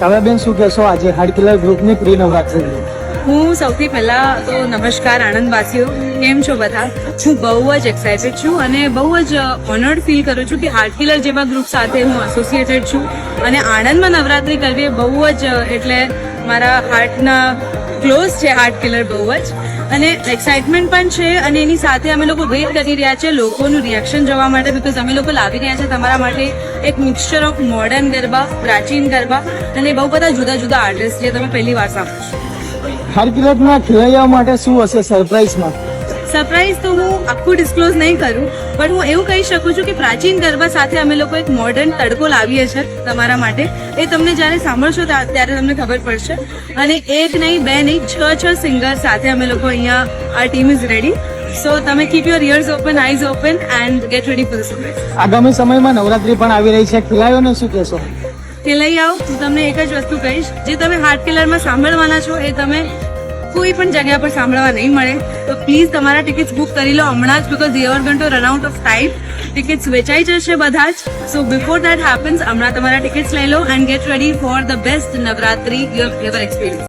કાવ્યાબેન, શું કહેશો? આજે હાર્ડ કિલર ગ્રુપની પ્રી નવરાત્રી હું સૌથી પહેલા તો નમસ્કાર આણંદવાસીઓ. કેમ છો બધા? હું બહુ જ એક્સાઇટેડ છું અને બહુ જ ઓનર્ડ ફીલ કરું છું કે હાર્ટકિલર જેવા ગ્રુપ સાથે હું એસોસિએટેડ છું. અને આણંદમાં નવરાત્રી કરવી બહુ જ, એટલે મારા હાર્ટના ક્લોઝ છે હાર્ટ કિલર બહુ જ. અને એક્સાઇટમેન્ટ પણ છે અને એની સાથે અમે લોકો વેઇટ કરી રહ્યા છે લોકોનું રિએક્શન જોવા માટે બિકોઝ અમે લોકો લાવી રહ્યા છે તમારા માટે એક મિક્સચર ઓફ મોડર્ન ગરબા, પ્રાચીન ગરબા અને બહુ બધા જુદા જુદા આર્ટિસ્ટ જે તમે પહેલી વાર સાંભળશો હાર્ડ કિલરના ખેલૈયાઓ માટે શું હશે સરપ્રાઈઝમાં સરપ્રાઈઝ તો હું આખું ડિસ્ક્લોઝ નહીં કરું પણ હું એવું કહી શકું છું કે પ્રાચીન ગરબા સાથે અમે લોકો એક મોડર્ન તડકો લાવીએ છીએ તમારા માટે. એ તમને જ્યારે સાંભળશો ત્યા- ત્યારે તમને ખબર પડશે. અને એક નહીં બે નહીં છ છ સિંગર સાથે અમે લોકો અહીંયા આ ટીમ ઇઝ રેડી સો તમે keep your ears open eyes open and get ready for surprise આગામી સમયમાં નવરાત્રી પણ આવી રહી છે. ખેલાડીઓને શું કહેશો? ખેલાઈ લઈ આવો હું તમને એક જ વસ્તુ કહીશ. જે તમે હાર્ટ કિલરમાં સાંભળવાના છો એ તમે કોઈ પણ જગ્યા પર સાંભળવા નહીં મળે, તો પ્લીઝ તમારા ટિકિટ્સ બુક કરી લો હમણાં જ because you are gonna to run out of time tickets વેચાઈ જશે બધા જ. સો બિફોર દેટ હેપન્સ હમણાં તમારા ટિકિટ્સ લઈ લો and get ready for the best Navratri you ever experience